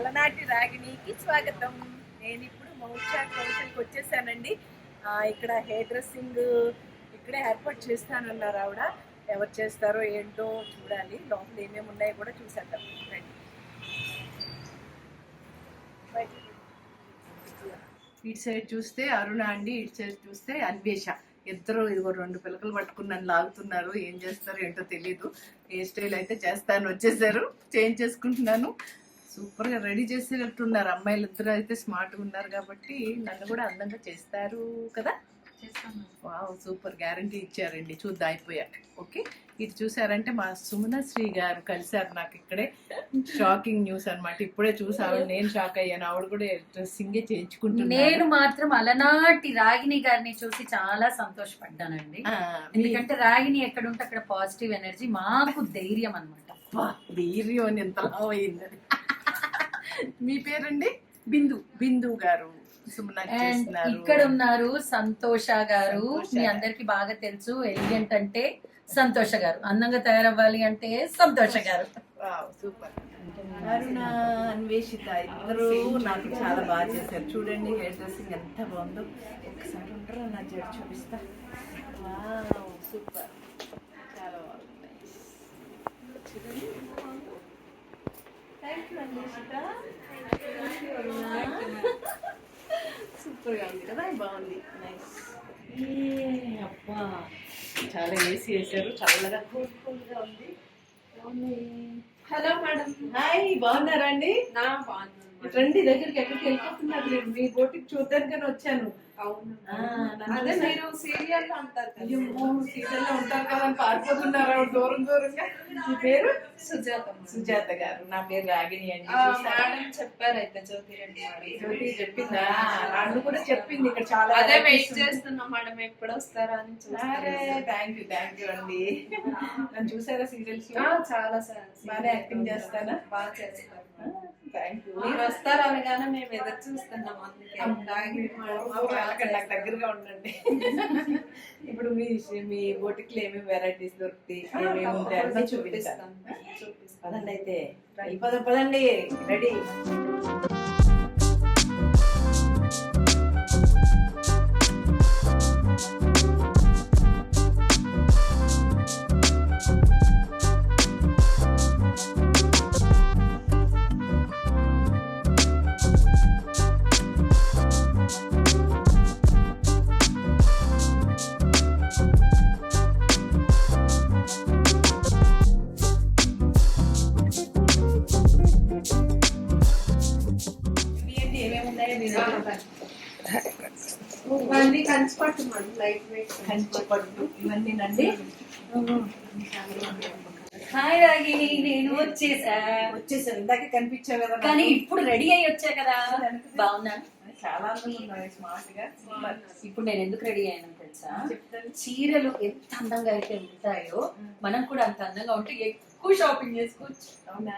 అలనాటి రాగిణికి స్వాగతం. నేను ఇప్పుడు మౌచా కౌశల్కి వచ్చేసానండి. ఇక్కడ హెయిర్ డ్రెస్సింగ్ ఇక్కడే ఏర్పాటు చేస్తానన్నారు ఆవిడ. ఎవరు చేస్తారో ఏంటో చూడాలి. లోపల ఏమేమి ఉన్నాయో కూడా చూసేద్దాం. రండి. ఇటు సైడ్ చూస్తే అరుణ అండి ఇటు సైడ్ చూస్తే అన్వేష. ఇద్దరు ఇదిగో రెండు పిలకలు పట్టుకుని నన్ను లాగుతున్నారు. ఏం చేస్తారో ఏంటో తెలియదు హెయిర్ స్టైల్ అయితే చేస్తాను. వచ్చేసారు. చేంజ్ చేసుకుంటున్నాను. సూపర్గా రెడీ చేసేటట్టున్నారు. అమ్మాయిలు ఇద్దరు అయితే స్మార్ట్గా ఉన్నారు కాబట్టి నన్ను కూడా అందంగా చేస్తారు కదా? Wow super. గ్యారంటీ ఇచ్చారండి. చూద్దాం అయిపోయాక ఓకే? ఇది చూసారంటే మా సుమన శ్రీ గారు కలిశారు నాకు ఇక్కడే. షాకింగ్ న్యూస్ అన్నమాట. ఇప్పుడే చూసాను నేను షాక్ అయ్యాను. ఆవిడ కూడా డ్రెస్సింగ్ నేను చేయించుకుంటున్నాను మాత్రం అలనాటి రాగిణి గారిని చూసి చాలా సంతోషపడ్డానండి. ఎందుకంటే రాగిణి ఎక్కడ ఉంటే అక్కడ పాజిటివ్ ఎనర్జీ మాకు ధైర్యం అనమాట ధైర్యం అని ఎంత లావు అయిందని మీ పేరండి? బిందు. బిందు గారు ఇక్కడ ఉన్నారు సంతోష గారు. మీ. అందరికి బాగా తెలుసు. ఎలిగెంట్ అంటే సంతోష గారు. అందంగా తయారవ్వాలి అంటే సంతోష గారు. సూపర్. అరుణ అన్వేషిత ఇద్దరు నాకు చాలా బాగా చేశారు. చూడండి హెయిర్ డ్రెస్సింగ్ ఎంత బాగుందో. ఒకసారి ఉండరా నా జడ చూపిస్తా. సూపర్. చాలా బాగుంది. చూడండి thank you Anveshita thank you Aruna సూపర్గా ఉంది కదా బాగుంది. నైస్ అబ్బా. చాలా ఏసీ వేసారు చల్లగా. కూల్ కూల్గా ఉంది హలో మేడం హాయ్ బాగున్నారా అండి? నా బాగున్నాను. రండి దగ్గరికి ఎక్కడికి వెళ్ళిపోతున్నారు లేదు మీ బోటికి చూడడానికని వచ్చాను. అవును. ఆ, నన్ను అదే మీరు సీరియల్లో ఉంటారు కదా. అయ్యమ్మో సీరియల్లో ఉంటారు కదా అని పారిపోతున్నారు? ఆవిడ దూరం దూరంగా. మీ పేరు? సుజాత సుజాత గారు. నా పేరు రాగిణి అండి. ఆ, చూసారా? మేడం చెప్పారు అయితే జ్యోతి రెడ్డి. జ్యోతి చెప్పిందా? నన్ను కూడా చెప్పింది. ఇక్కడ చాలా అదే వెయిట్. చేస్తున్నాం మేడం. ఎప్పుడు వస్తారా అని చూస్తాను థ్యాంక్ యూ థ్యాంక్ యూ అండి. నన్ను చూసారా సీరియల్స్? ఆ, చాలా సార్ బాగా యాక్టింగ్ చేస్తానా? బాగా యూ మీరు వస్తారు అనగానే మేము ఎదురు చూస్తున్నాం అక్కడ నాకు దగ్గరగా ఉండండి. ఇప్పుడు మీ మీ బోటిక్లో ఏమేమి వెరైటీస్ దొరుకుతాయి ఏమేమి ఉంటాయి అన్నీ చూపిస్తాను. చూపిస్తాను. పదండి అయితే. పద పదండి రెడీ. ఇవన్నీ కంచిపట్టు మేడం లైట్ వెయిట్ కంచి పట్టు ఇవన్నీ నండి. హాయ్ రాగిణి నేను వచ్చేసా. వచ్చేసారు ఇందాకే కనిపించావు కదా. కానీ ఇప్పుడు రెడీ అయ్యి వచ్చా కదా. బాగున్నా? చాలా అందంగా స్మార్ట్గా ఇప్పుడు నేను ఎందుకు రెడీ అయ్యాను తెలుసా? చీరలు ఎంత అందంగా అయితే ఉంటాయో మనం కూడా అంత అందంగా ఉంటే ఎక్కువ షాపింగ్ చేసుకోవచ్చు. అవునా?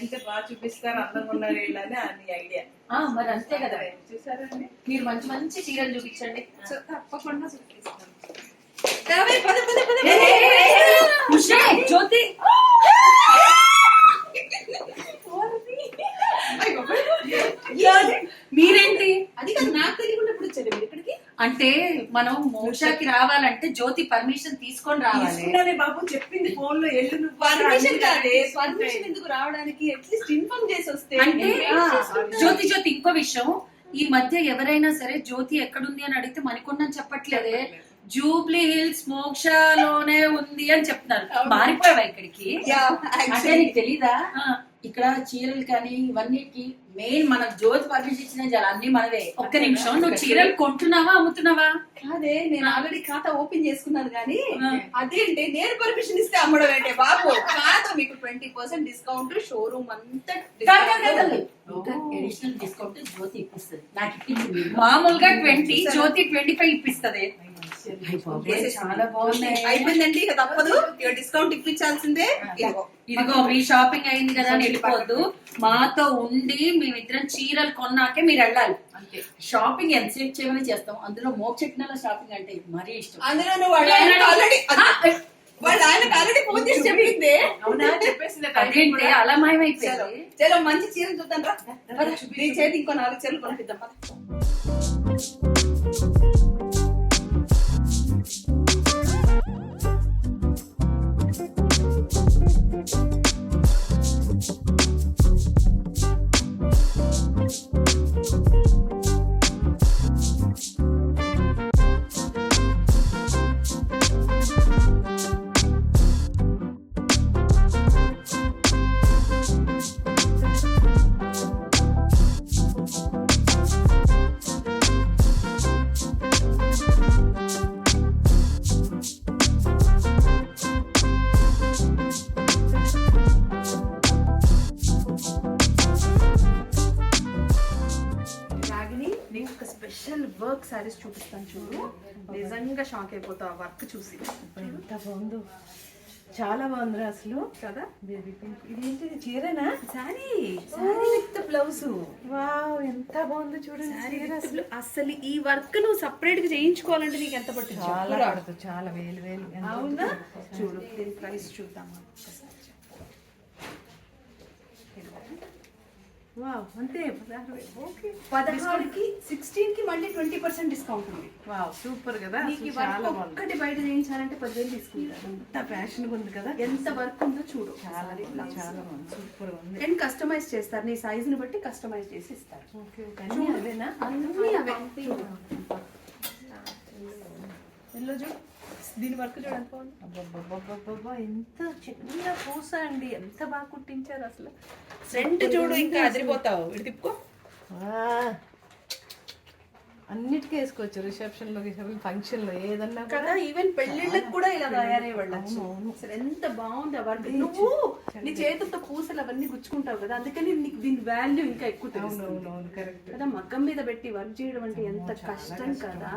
ఎంత బాగా చూపిస్తారు అందంగా ఉన్నారు వీళ్ళని అని ఐడియా. మరి అంతే కదా. చూసారండి మీరు మంచి మంచి చీరలు చూపించండి. తప్పకుండా చూపిస్తాను. జ్యోతి. మీరేంటి? అది కాదు నాకు తెలియకుండా ఇప్పుడు వచ్చారు మీరు. అంటే మనం మోక్షాకి రావాలంటే జ్యోతి పర్మిషన్ తీసుకొని రావాలి. బాబు చెప్పింది ఫోన్లో ఎల్లు పర్మిషన్ కాదే? పర్మిషన్ ఎందుకు రావడానికి? అట్లీస్ట్ ఇన్ఫార్మ్ చేసి వస్తే అంటే. జ్యోతి జ్యోతి ఇంకో విషయం. ఈ మధ్య ఎవరైనా సరే జ్యోతి ఎక్కడుంది అని అడిగితే మణికొండని చెప్పట్లేదే. జూబ్లీ హిల్స్ మోక్షలోనే ఉంది అని చెప్తున్నారు. మారిపోయావా ఇక్కడికి? అంటే. నీకు తెలీదా? ఇక్కడ చీరలు కానీ ఇవన్నిటికి మెయిన్ మన జ్యోతి పర్మిషన్ ఇచ్చిన చాలా అన్ని మనదే ఒక్క నిమిషం నువ్వు చీరలు కొంటున్నావా అమ్ముతున్నావా? కాదే నేను ఆల్రెడీ ఖాతా ఓపెన్ చేసుకున్నాను కానీ. అదేంటి నేను పర్మిషన్ ఇస్తే అమ్మడం ఏంటి బాబు? కాదు మీకు ట్వంటీ పర్సెంట్ డిస్కౌంట్ షోరూమ్ అంతా అడిషనల్ డిస్కౌంట్ జ్యోతి ఇప్పిస్తుంది. నాకు ఇప్పించింది. మామూలుగా ట్వంటీ జ్యోతి ట్వంటీ ఫైవ్ ఇప్పిస్తది. చాలా బాగున్నాయి. అయిపోయిందండి ఇక తప్పదు. ఇక డిస్కౌంట్ ఇప్పించాల్సిందే. ఇదిగో. ఇదిగో మీ షాపింగ్ అయింది కదా అని వెళ్ళిపోవద్దు. మాతో ఉండి మేమిద్దరం చీరలు కొన్నాకే మీరు వెళ్ళాలి. షాపింగ్ ఎంతసేపు చేయమని చేస్తాం. అందులో మోక్ష షాపింగ్ అంటే మరీ ఇష్టం. అందులో వాళ్ళు ఆయనకు ఆల్రెడీ ఫోన్ చేసి చెప్పింది. అవునా? చెప్పేసింది అలా చలో మంచి చీర చూద్దాం రా. నీ చేతి ఇంకో నాలుగు చీరలు కొనిపిద్దాం ఆ వర్క్ చూసి. ఎంత బాగుందో. చాలా బాగుందిరా అసలు. కదా? బేబీ పింక్ ఇదేంటి? చీరనా? Sari. Sari with blouse. Wow ఎంత బాగుందో చూడండి చీర అసలు. అసలు ఈ వర్క్ నువ్వు సపరేట్గా చేయించుకోవాలంటే నీకు ఎంత పట్టింది? చాలా. పడుతుంది చాలా వేలు వేలు అవునా? చూడు దీని ప్రైస్ చూద్దామా ఒకసారి వావ్ అంతే పదహారుకి సిక్స్టీన్కి మళ్ళీ ట్వంటీ పర్సెంట్ డిస్కౌంట్ ఉంది. వావ్ సూపర్ కదా. ఒక్కటి బయట చేయించాలంటే పదివేలు తీసుకుంటారు. ఎంత ఫ్యాషన్ ఉంది కదా. ఎంత వర్క్ ఉందో చూడు. చాలా చాలా సూపర్ ఉంది. అండ్ కస్టమైజ్ చేస్తారు. నీ సైజ్ని బట్టి కస్టమైజ్ చేసి ఇస్తారు. అన్నీ అవేనా? అన్నీ అవే. ఎల్లో చూడు. దీని వర్క్ చూడు ఎంత చిన్న పూస అండి. ఎంత బాగా కుట్టించారు అసలు. ఫ్రంట్ చూడు ఇంకా అదిరిపోతావు. ఇటు తిప్పుకో. అన్నిటికీ వేసుకోవచ్చు. రిసెప్షన్లో ఫంక్షన్లో ఏదన్నా కదా ఈవెన్ పెళ్ళిళ్ళకి కూడా ఇలా తయారై వెళ్ళచ్చు అసలు ఎంత బాగుంది వర్క్. నువ్వు నీ చేతులతో పూసలు అవన్నీ గుచ్చుకుంటావు కదా అందుకని నీకు దీని వాల్యూ ఇంకా ఎక్కువ తెలుస్తుంది. కదా మగ్గం మీద పెట్టి వర్క్ చేయడం అంటే ఎంత కష్టం కదా.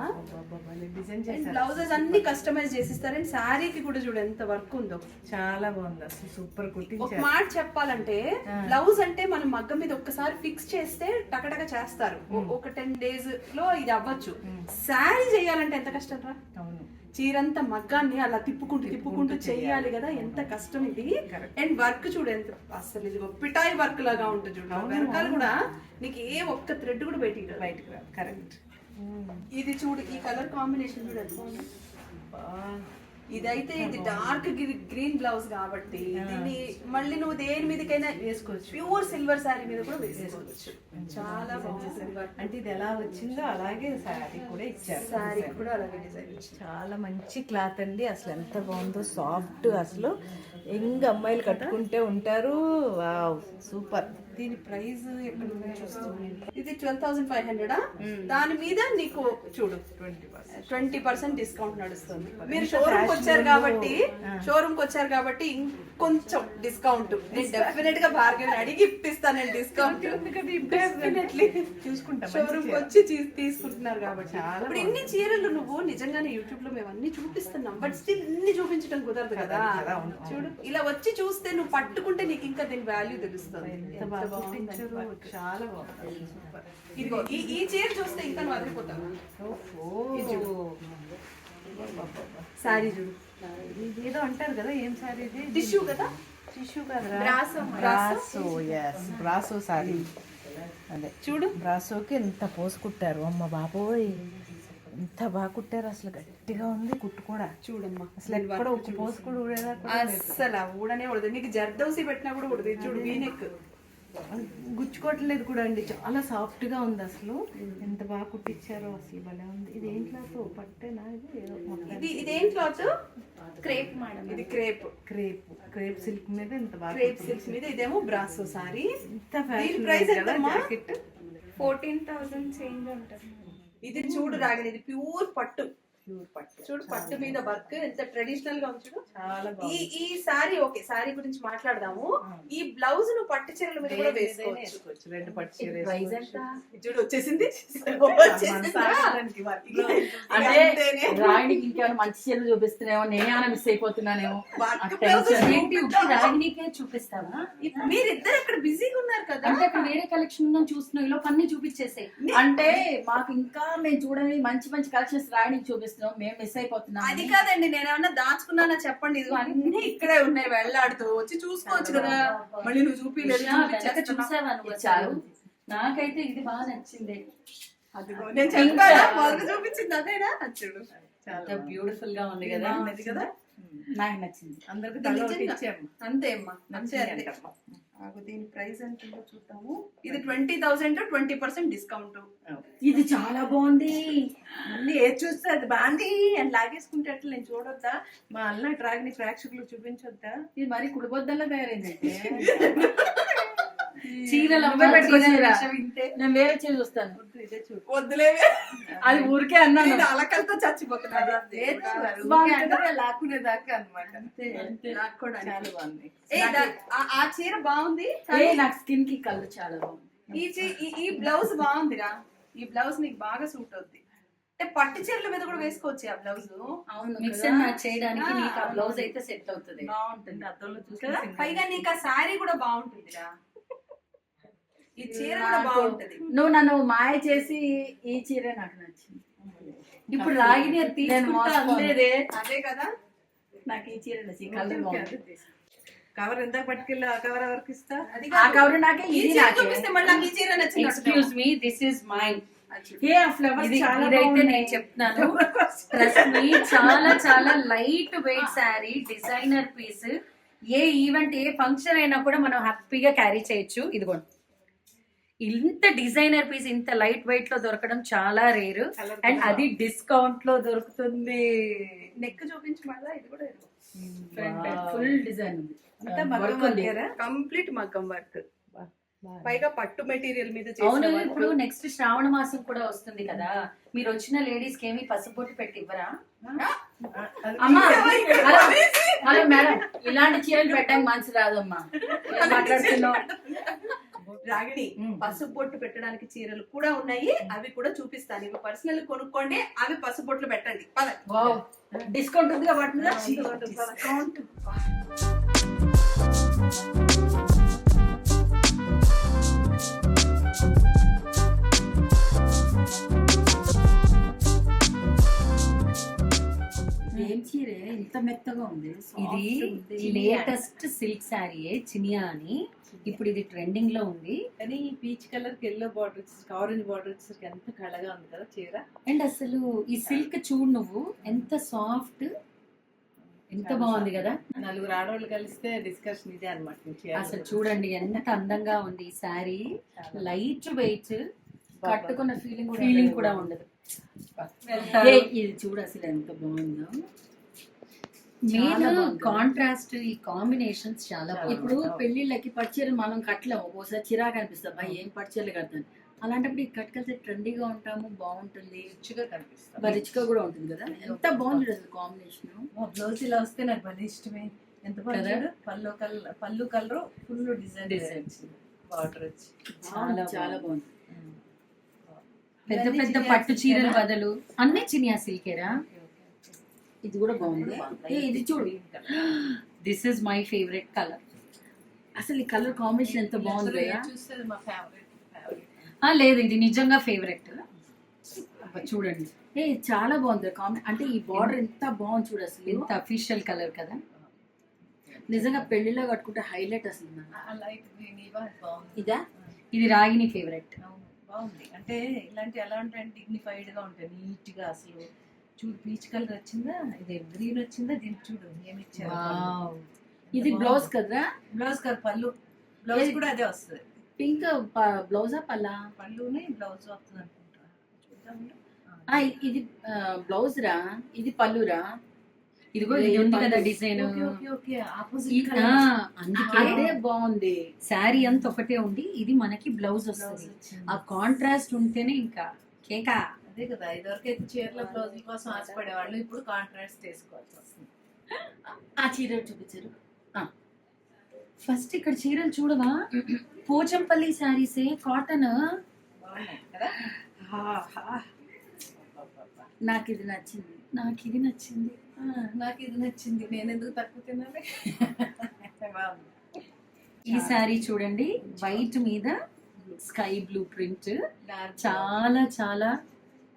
బ్లౌజెస్ అన్ని కస్టమైజ్ చేసిస్తారు. అండ్ శారీకి కూడా చూడు ఎంత వర్క్ ఉందో. చాలా బాగుంది. అసలు సూపర్ ఒక కుట్టించారు మాట చెప్పాలంటే బ్లౌజ్ అంటే మనం మగ్గం మీద ఒక్కసారి ఫిక్స్ చేస్తే టకటక చేస్తారు. ఒక టెన్ డేస్లో ఇది అవ్వచ్చు. శారీ చేయాలంటే ఎంత కష్టం రా? అవును. చీరంతా మగ్గాన్ని అలా తిప్పుకుంటూ తిప్పుకుంటూ చెయ్యాలి కదా ఎంత కష్టం ఇది. అండ్ వర్క్ చూడు ఎంత అసలు ఇది పిటాయి వర్క్ లాగా ఉంటుంది చూడు. వెనకాల కూడా నీకు ఏ ఒక్క థ్రెడ్ కూడా బయటికి. బయటకు రాదు. కరెక్ట్ ఇది చూడు ఈ కలర్ కాంబినేషన్ చూడు ఎంత బాగుంది. ఇదైతే ఇది డార్క్ గ్రీన్ బ్లౌజ్ కాబట్టి దీన్ని మళ్ళీ నువ్వు దేని మీదకైనా వేసుకోవచ్చు. ప్యూర్ సిల్వర్ శారీ మీద కూడా వేసుకోవచ్చు. చాలా బాగుంది వర్క్ అంటే ఇది ఎలా వచ్చిందో అలాగే శారీ కూడా ఇచ్చారు. శారీ కూడా అలాగే డిజైన్ చాలా మంచి క్లాత్ అండి. అసలు ఎంత బాగుందో సాఫ్ట్ అసలు. యంగ్ అమ్మాయిలు కట్టుకుంటే ఉంటారు. వావ్ సూపర్ దీని ప్రైస్ ఎక్కడ. ఇది ట్వెల్వ్ థౌసండ్ ఫైవ్ హండ్రెడ్? దాని మీద నీకు చూడు ట్వంటీ పర్సెంట్ డిస్కౌంట్ నడుస్తుంది. మీరు షోరూమ్ వచ్చారు కాబట్టి షోరూమ్కి వచ్చారు కాబట్టి ఇంకొంచెం డిస్కౌంట్. నేను డెఫినెట్గా బార్గెన్ అడిగి ఇప్పిస్తాను నేను డిస్కౌంట్ డెఫినెట్లీ చూసుకుంటాం షోరూమ్కి వచ్చి తీసుకుంటున్నారు కాబట్టి. ఇప్పుడు ఇన్ని చీరలు నువ్వు నిజంగానే యూట్యూబ్లో మేము అన్ని చూపిస్తున్నాం బట్ స్టిల్ ఇన్ని చూపించడం కుదరదు కదా. చూడు ఇలా వచ్చి చూస్తే నువ్వు పట్టుకుంటే నీకు ఇంకా దీని వాల్యూ తెలుస్తుంది. చాలా బాగుంది. సూపర్ ఇదిగో ఈ ఈ చీర చూస్తే ఇంకా అదిరిపోతావు సారీ చూడు. ఇది ఏదో అంటారు కదా ఏం సారీ ఇది? టిష్యూ కదా? టిష్యూ కదా brasso. Brasso yes brasso sari. అదే. చూడు. బ్రాసోకి ఎంత పోసు కుట్టారు. అమ్మ బాబోయ్. ఎంత బాగా కుట్టారు. అసలు గట్టిగా ఉంది కుట్టు కూడా చూడమ్మా. అసలు ఎక్కడ ఒక పోసు కూడా ఊడేదా. అస్సలు ఊడనే ఉడదు నీకు జర్దోసి పెట్టినా కూడా ఉడదు చూడు వీనెక్ గుచ్చుకోవట్లేదు కూడా అండి. చాలా సాఫ్ట్గా ఉంది అసలు. ఎంత బాగా కుట్టించారో అసలు భలే ఉంది. ఇది ఏం క్లాత్? పట్టేనా ఇది? ఇది ఇదేం క్లాత్? Crepe madam. ఇది క్రేప్. క్రేప్. క్రేప్ సిల్క్ మీద ఎంత బాగా క్రేప్ సిల్క్ మీద ఇదేమో బ్రాసో సారీ. ఎంత ఫ్యాషన్ ప్రైస్ కదా ఎంతమ్మా? జాకెట్. ఫోర్టీన్ థౌసండ్ చేంజ్ ఉంటుంది ఇది చూడు రాగిన ఇది ప్యూర్ పట్టు. చూడు పట్టు మీద వర్క్ ఎంత ట్రెడిషనల్గా ఉంది చూడు. చాలా ఈ బాగుంది. ఈ సారీ ఓకే సారీ గురించి మాట్లాడదాము. ఈ బ్లౌజ్ను పట్టు చీరల మీద కూడా వేసుకోవచ్చు. రెడ్ పట్టు చీర చూడు వచ్చేసింది. రాయనికి ఇంకేమైనా మంచి చీరలు చూపిస్తున్నామో నేనేమైనా మిస్ అయిపోతున్నానేమో. రాగినికే చూపిస్తావా? మీరిద్దరు అక్కడ బిజీగా ఉన్నారు కదా. అంటే అక్కడ వేరే కలెక్షన్ ఉందని చూస్తున్నావు ఇలా అన్ని చూపించేసాయి. అంటే మాకు ఇంకా మేము చూడని మంచి మంచి కలెక్షన్స్ రాయడానికి చూపిస్తున్నాం. చూస్తున్నాం మేము మిస్ అయిపోతున్నాం అది కాదండి నేను ఏమన్నా దాచుకున్నానా చెప్పండి. ఇది అన్ని ఇక్కడే ఉన్నాయి వెళ్ళాడుతూ వచ్చి చూసుకోవచ్చు కదా. మళ్ళీ నువ్వు చూపిలేదు వెనక చూసావా అసలు? నాకైతే ఇది బాగా నచ్చింది. అదిగో, నేను చెప్పాను? మొదలు చూపించింది అదేనా? అది చూడు. చాలా బ్యూటిఫుల్గా ఉంది కదా. కదా? నాకు నచ్చింది. అందరికి అంతే అమ్మా నచ్చింది దీని ప్రైస్ ఎంత చూద్దాము. ఇది twenty thousand twenty percent discount. ఇది చాలా బాగుంది. మళ్ళీ ఏది చూస్తే అది బాంది అని లాగేసుకుంటే అట్లా నేను చూడొద్దా? మా అన్న డ్రాగన్ ప్రేక్షకులు చూపించొద్దా? ఇది మరి కుడిబొద్దల్లా తయారైందంటే. చీరలు నేను వేరే చీర చూస్తాను. వద్దులేవే అది ఊరికే అన్నాను. నేను అలకలతో చచ్చిపోతున్నాను అన్నమాట. నాకు కూడా చాలా బాగుంది. ఆ- చీర బాగుంది? నాకు స్కిన్కి కలర్ చాలా బాగుంది. ఈ చీ- ఈ- ఈ బ్లౌజ్ బాగుందిరా. ఈ బ్లౌజ్ నీకు బాగా సూట్ అవుద్ది. అంటే పట్టు చీరల మీద కూడా వేసుకోవచ్చు ఆ బ్లౌజ్ అవును మిక్స్ మ్యాచ్ చేయడానికి నీకు ఆ బ్లౌజ్ అయితే సెట్ అవుతుంది. బాగుంటుంది అద్దంలో single. పైగా నీకు ఆ శారీ కూడా బాగుంటుందిరా. ఈ చీర కూడా బాగుంటది. నువ్వు నన్ను మాయ చేసి ఈ చీర నాకు నచ్చింది. ఇప్పుడు రాగిని తీసుకుంటా. అనలేదే అదే కదా? నాకు ఈ చీర నచ్చింది. కలర్ బాగుంది. కవర్ ఎంత పట్టుకెళ్ళి ఆ కవర్ ఎవరికి ఇస్తా? అది ఆ. కవర్ నాకే ఇది చూపిస్తే మళ్ళీ ఈ చీర నచ్చింది excuse me this is mine a ah flowers చాలా ఇదైతే. నేను చెప్తున్నాను. ట్రస్ట్ మీ చాలా చాలా light weight sari designer piece ఏ ఈవెంట్ ఏ ఫంక్షన్ అయినా కూడా మనం హ్యాపీగా క్యారీ చేయొచ్చు. ఇదిగోండి. ఇంత డిజైనర్ పీస్ ఇంత లైట్ వెయిట్లో దొరకడం చాలా రేరు. అండ్ అది డిస్కౌంట్లో దొరుకుతుంది. నెక్ చూపించి మళ్ళీ ఇది కూడా ఫుల్ డిజైన్ ఉంది. work ఉంది. వర్కేరా? కంప్లీట్ మగ్గం వర్క్. పైగా పట్టు మెటీరియల్ మీద అవును ఇప్పుడు నెక్స్ట్ శ్రావణ మాసం కూడా వస్తుంది కదా. మీరు వచ్చిన లేడీస్కి ఏమి పసుపొట్టు పెట్టి ఇవ్వరా? అమ్మా హలో మేడం. ఇలాంటి చీరలు పెట్టడానికి మనసు రాదమ్మా. ఏం మాట్లాడుతున్నావు? రాగిణి. పసుపు బొట్టు పెట్టడానికి చీరలు కూడా ఉన్నాయి. అవి కూడా చూపిస్తాను. ఇవి పర్సనల్ కొనుక్కోండి. అవి పసుపు బొట్లు పెట్టండి. డిస్కౌంట్ ఉంది కాబట్టి డిస్కౌంట్ ఏం చీర? ఇంత మెత్తగా ఉంది. ఇది. లేటెస్ట్ సిల్క్ శారీయే చినియా అని ఇప్పుడు ఇది ట్రెండింగ్లో ఉంది. కానీ ఈ పీచ్ కలర్కి ఎల్లో బార్డర్ వచ్చేసరికి ఆరెంజ్ బార్డర్ వచ్చేసరికి ఎంత కళగా ఉంది కదా చీర. అండ్ అసలు ఈ సిల్క్ చూడు నువ్వు ఎంత సాఫ్ట్ ఎంత బాగుంది కదా. నలుగురు ఆడవాళ్ళు కలిస్తే డిస్కషన్ ఇదే అనమాట అసలు చూడండి ఎంత అందంగా ఉంది ఈ శారీ లైట్ వెయిట్ కట్టుకున్న ఫీలింగ్ ఫీలింగ్ కూడా ఉండదు. ఇది చూడు అసలు ఎంత బాగుందో. మెయిన్. కాంట్రాస్ట్ ఈ కాంబినేషన్స్ చాలా ఇప్పుడు పెళ్ళిళ్ళకి పట్టుచీరలు మనం కట్టలేము. ఒక్కోసారి చిరాకు అనిపిస్తాం అయ్యి ఏం పట్టుచీరలు కడతాను? అలాంటప్పుడు ఇది కట్టుకెళ్తే ట్రెండీగా ఉంటాము బాగుంటుంది. రుచిగా కనిపిస్తుంది రిచ్గా కూడా ఉంటుంది కదా? ఎంత బాగుంది అసలు కాంబినేషన్ బ్లౌజ్ ఇలా వస్తే నాకు భలే ఇష్టమే. ఎంత కదా? బాగా పళ్ళు కలర్ పళ్ళు colour full design Design. Border వచ్చి. చాలా చాలా బాగుంది. పెద్ద పెద్ద పట్టు చీరల? బదులు. అన్ని చినియా సిల్కేరా? ఇది కూడా బాగుంది. ఏ, ఇది చూడు. This is my favourite colour అసలు ఈ కలర్ కాంబినేషన్ ఎంత బాగుంది అందులో కదా. ఏది చూస్తే అది మా ఫేవరెట్ ఫేవరెట్ ఆ లేదు ఇది నిజంగా ఫేవరెట్ చూడండి. ఏ చాలా బాగుంది కాంబి అంటే ఈ బార్డర్ ఎంత బాగుంది చూడు అసలు. ఇంత అఫీషియల్ కలర్ కదా. నిజంగా పెళ్ళిలో కట్టుకుంటే హైలైట్ అసలు ఇదా? ఇది రాగిని ఫేవరెట్ బాగుంది. అంటే ఇలాంటి ఎలా ఉంటాయి డిగ్నిఫైడ్గా ఉంటాయి నీట్గా అసలు. చూడు పీచ్ కలర్ వచ్చిందా ఇది గ్రీన్ వచ్చిందా దీనికి చూడు ఏమి ఇచ్చారు ఇది బ్లౌజ్ కదరా బ్లౌజ్ కలర్ పళ్ళు. బ్లౌజ్? కూడా అదే వస్తుంది. పింక్ బ్లౌజా పల్లా పళ్ళుని బ్లౌజ్ వస్తుంది అనుకుంటా. చూద్దాం ఇది బ్లౌజ్ రా ఇది పళ్ళురా? ఇదిగో ఇది ఉంది కదా డిజైన్. అందుకే. అదే బాగుంది. శారీ అంత ఒకటే ఉండి ఇది మనకి బ్లౌజ్ వస్తుంది. ఆ కాంట్రాస్ట్ ఉంటేనే ఇంకా కేకా. అదే కదా ఇదివరకు అయితే చీరల బ్లౌజ్ కోసం ఆశపడేవాళ్ళు ఇప్పుడు కాంట్రాస్ట్ వేసుకోవాల్సి వస్తుంది. ఆ చీర చూపించారు? ఫస్ట్ ఇక్కడ చీరలు చూడవా? పోచంపల్లి శారీసే కాటన్ నాకు ఇది నచ్చింది నాకు ఇది నచ్చింది. నాకు ఇది నచ్చింది. నేను ఎందుకు తక్కువ బాగుంది ఈ శారీ చూడండి వైట్ మీద స్కై బ్లూ ప్రింట్. చాలా చాలా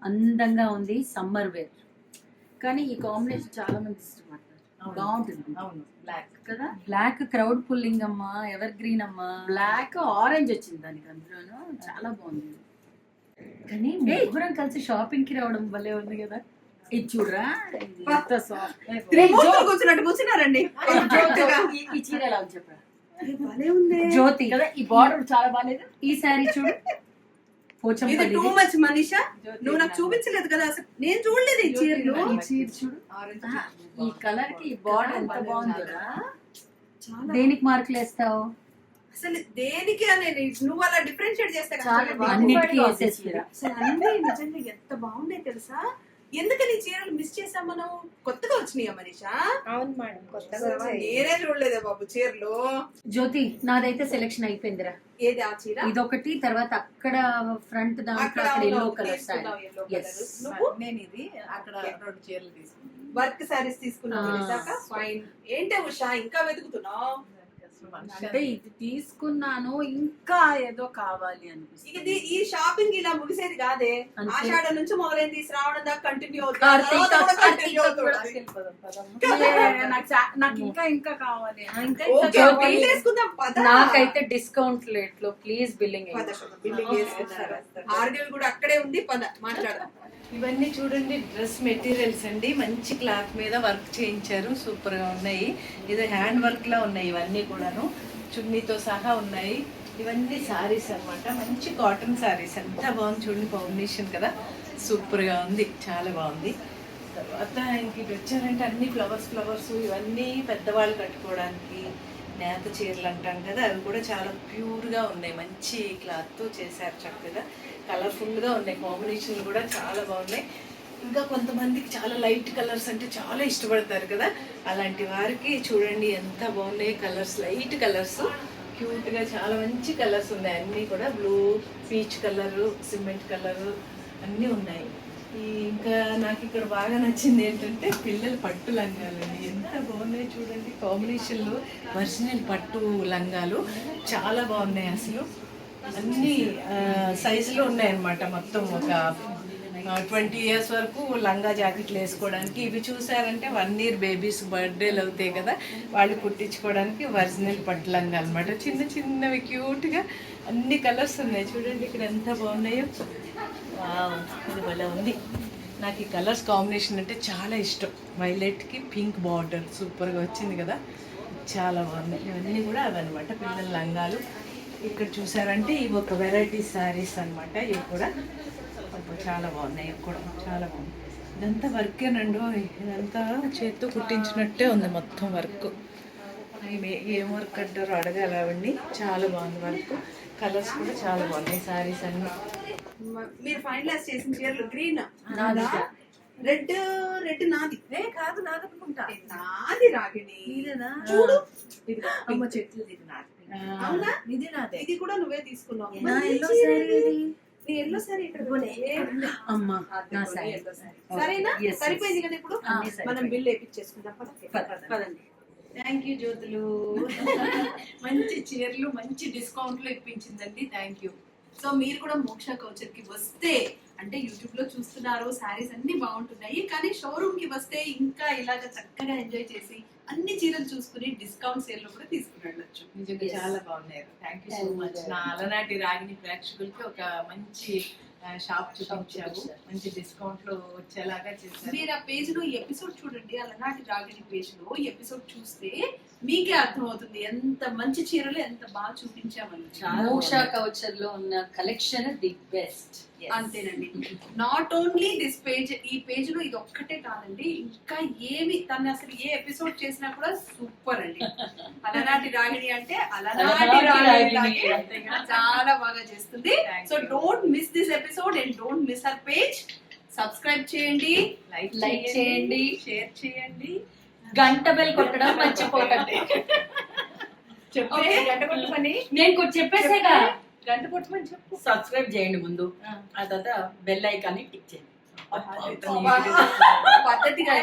అందంగా ఉంది సమ్మర్ వేర్. కానీ ఈ కాంబినేషన్ చాలా మంది ఇష్టపడతారు. బాగుంటుంది. అవును. బ్లాక్ కదా? బ్లాక్ క్రౌడ్ పుల్లింగ్ అమ్మా ఎవర్ గ్రీన్ అమ్మా. బ్లాక్ ఆరెంజ్ వచ్చింది దానికి అందులోను. చాలా బాగుంది. కానీ ముగ్గురం కలిసి షాపింగ్కి రావడం భలే ఉంది కదా? ఇది చూడరా? ఎంత కూర్చున్నట్టు కూర్చున్నారండి. ఈ- ఈ చీర ఎలా ఉంది చెప్పరా? భలే ఉంది. జ్యోతి. కదా ఈ బార్డర్ చాలా బాగాలేదు. ఈ సారీ చూడు. ఇది టూ మచ్ మనీషా నువ్వు నాకు చూపించలేదు కదా అసలు నేను చూడలేదు ఈ చీరలు చీర చూడు. ఈ కలర్కి ఈ బార్డర్ ఎంత బాగుందిరా చాలా. దేనికి మార్కులు వేస్తావు? అసలు దేనికి అనేది నువ్వు అలా డిఫరెన్షియేట్ చేస్తే. అన్నిటికీ అసలు అన్నీ నిజంగా ఎంత బాగున్నాయి తెలుసా? ఎందుకని ఈ చీరలు మిస్ చేసాం మనం? కొత్తగా వచ్చినాయా మనీషా? అవును మేడం కొత్తగా. నేనే చూడలేదే బాబు చీరలు. జ్యోతి నాదైతే సెలెక్షన్ అయిపోయిందిరా. ఏది ఆ చీర? ఇదొకటి తర్వాత అక్కడ ఫ్రంట్ దాంట్లో అక్కడ ఎల్లో కలర్. నువ్వు? నేను ఇది అక్కడ రెండు చీరలు తీసుకున్నాను వర్క్ సారీస్. తెలిసాక? ఫైన్ ఏంటే ఉషా ఇంకా వెతుకుతున్నావు? అంటే ఇది తీసుకున్నాను ఇంకా ఏదో కావాలి అనిపిస్తుంది. ఇది ఈ షాపింగ్ ఇలా ముగిసేది కాదే. ఆషాఢ నుంచి మొదలైంది శ్రావణం దాకా కంటిన్యూ నాకు ఇంకా ఇంకా కావాలి. నాకైతే డిస్కౌంట్ రేట్లో ప్లీజ్ బిల్లింగ్ బిల్లింగ్. ఆర్గవి కూడా అక్కడే ఉంది పద మాట్లాడదాం. ఇవన్నీ చూడండి డ్రెస్ మెటీరియల్స్ అండి. మంచి క్లాత్ మీద వర్క్ చేయించారు. సూపర్గా ఉన్నాయి. ఇది హ్యాండ్ వర్క్ లా ఉన్నాయి ఇవన్నీ కూడాను. చున్నీతో సహా ఉన్నాయి. ఇవన్నీ సారీస్ అన్నమాట. మంచి కాటన్ సారీస్. ఎంత బాగుంది చూడండి కాంబినేషన్ కదా. సూపర్గా ఉంది. చాలా బాగుంది. తర్వాత ఇంక వచ్చారంటే అన్ని ఫ్లవర్స్ ఫ్లవర్స్ ఇవన్నీ పెద్దవాళ్ళు కట్టుకోవడానికి నేత చీరలు అంటాం కదా అవి కూడా చాలా ప్యూర్గా ఉన్నాయి. మంచి క్లాత్తో చేశారు చక్కగా. కలర్ఫుల్గా ఉన్నాయి. కాంబినేషన్ కూడా చాలా బాగున్నాయి. ఇంకా కొంతమందికి చాలా లైట్ కలర్స్ అంటే చాలా ఇష్టపడతారు కదా. అలాంటి వారికి చూడండి ఎంత బాగున్నాయి కలర్స్. Light colours. క్యూట్గా చాలా మంచి కలర్స్ ఉన్నాయి. అన్నీ కూడా blue peach colour cement colour అన్నీ ఉన్నాయి. ఇంకా నాకు ఇక్కడ బాగా నచ్చింది ఏంటంటే పిల్లల పట్టు లంగాలండి ఎంత బాగున్నాయి చూడండి. కాంబినేషన్లో ఒరిజినల్ పట్టు లంగాలు. చాలా బాగున్నాయి అసలు. అన్ని సైజులో ఉన్నాయన్నమాట మొత్తం ఒక ట్వంటీ ఇయర్స్ వరకు లంగా జాకెట్లు వేసుకోవడానికి. ఇవి చూసారంటే వన్ ఇయర్ బేబీస్ బర్త్డేలు అవుతాయి కదా. వాళ్ళు కుట్టించుకోవడానికి ఒరిజినల్ పట్టు లంగా అనమాట చిన్న చిన్నవి క్యూట్గా అన్ని కలర్స్ ఉన్నాయి. చూడండి ఇక్కడ ఎంత బాగున్నాయో. ఇది భలే ఉంది. నాకు ఈ కలర్స్ కాంబినేషన్ అంటే చాలా ఇష్టం. వైలెట్కి పింక్ బార్డర్ సూపర్గా వచ్చింది కదా. చాలా బాగున్నాయి ఇవన్నీ కూడా అవన్నమాట పిల్లల లంగాలు. ఇక్కడ చూసారంటే ఇవి ఒక వెరైటీ శారీస్ అనమాట ఇవి కూడా చాలా బాగున్నాయి. ఇవి కూడా చాలా బాగుంది ఇదంతా వర్కేనండి ఇదంతా చేత్తో కుట్టించినట్టే ఉంది మొత్తం వర్క్ ఏం వర్క్ అంటారో అడగాలి అవన్నీ చాలా బాగుంది వర్క్ కలర్స్ కూడా చాలా బాగున్నాయి శారీస్ అన్నీ. మీరు ఫైనలైజ్ చేసిన చీరలు గ్రీన్ నాది. రెడ్ రెడ్ నాది. ఏ కాదు నాదనుకుంటా. నాది రాగిణి? చూడు. అమ్మ చెట్లు ఇది నాది. అవునా? ఇది నాదే. ఇది కూడా నువ్వే తీసుకున్నావు. నా మంచి ఎల్లో సారీ ఇది. నీ ఎల్లో సారీ ఇక్కడ అమ్మా. నా సారీ సరేనా. సరిపోయింది కదా ఇప్పుడు. మనం బిల్ వేపించేసుకుందాం పద. పదండి. థ్యాంక్ యూ జ్యోతులు. మంచి చీరలు మంచి డిస్కౌంట్లు ఇప్పించిందండి. థ్యాంక్ యూ సో మీరు కూడా మోక్ష కౌచర్కి వస్తే అంటే యూట్యూబ్లో చూస్తున్నారు శారీస్ అన్ని బాగుంటున్నాయి. కానీ షోరూమ్కి వస్తే ఇంకా ఇలాగ చక్కగా ఎంజాయ్ చేసి అన్ని చీరలు చూసుకుని డిస్కౌంట్ సేల్లో కూడా తీసుకుని వెళ్ళొచ్చు. నిజంగా చాలా బాగున్నారు థ్యాంక్ యూ సో మచ్ నా అలనాటి రాగిని ప్రేక్షకులకి ఒక మంచి షాప్ చూపించావు. మంచి డిస్కౌంట్లో వచ్చేలాగా చేశారు. మీరు ఆ పేజ్లో ఎపిసోడ్ చూడండి. అలనాటి రాగిణి పేజ్లో ఎపిసోడ్ చూస్తే మీకే అర్థమవుతుంది ఎంత మంచి చీరలు ఎంత బాగా చూపించామని. చాలా మోషా కౌచర్లో ఉన్న కలెక్షన్ ది బెస్ట్ అంతేనండి. నాట్ ఓన్లీ దిస్ పేజ్ ఈ పేజ్లో ఇది ఒక్కటే కాదండి ఇంకా ఏమి తను అసలు ఏ ఎపిసోడ్ చేసినా కూడా సూపర్ అండి. అలనాటి రాగిణి అంటే అలనాటి రాగిణి చాలా బాగా చేస్తుంది. So. Don't miss this episode and don't miss her page subscribe చేయండి లైక్ Like చేయండి. షేర్ చేయండి. గంట బెల్ కొట్టడం మర్చిపోకండి. చెప్పే Okay. గంట కొట్టమని. నేను చెప్పేసేగా. గంట కొట్టమని చెప్పు. సబ్స్క్రైబ్ చేయండి ముందు. ఆ. తర్వాత బెల్ ఐకాన్ క్లిక్ చేయండి. పద్ధతిగా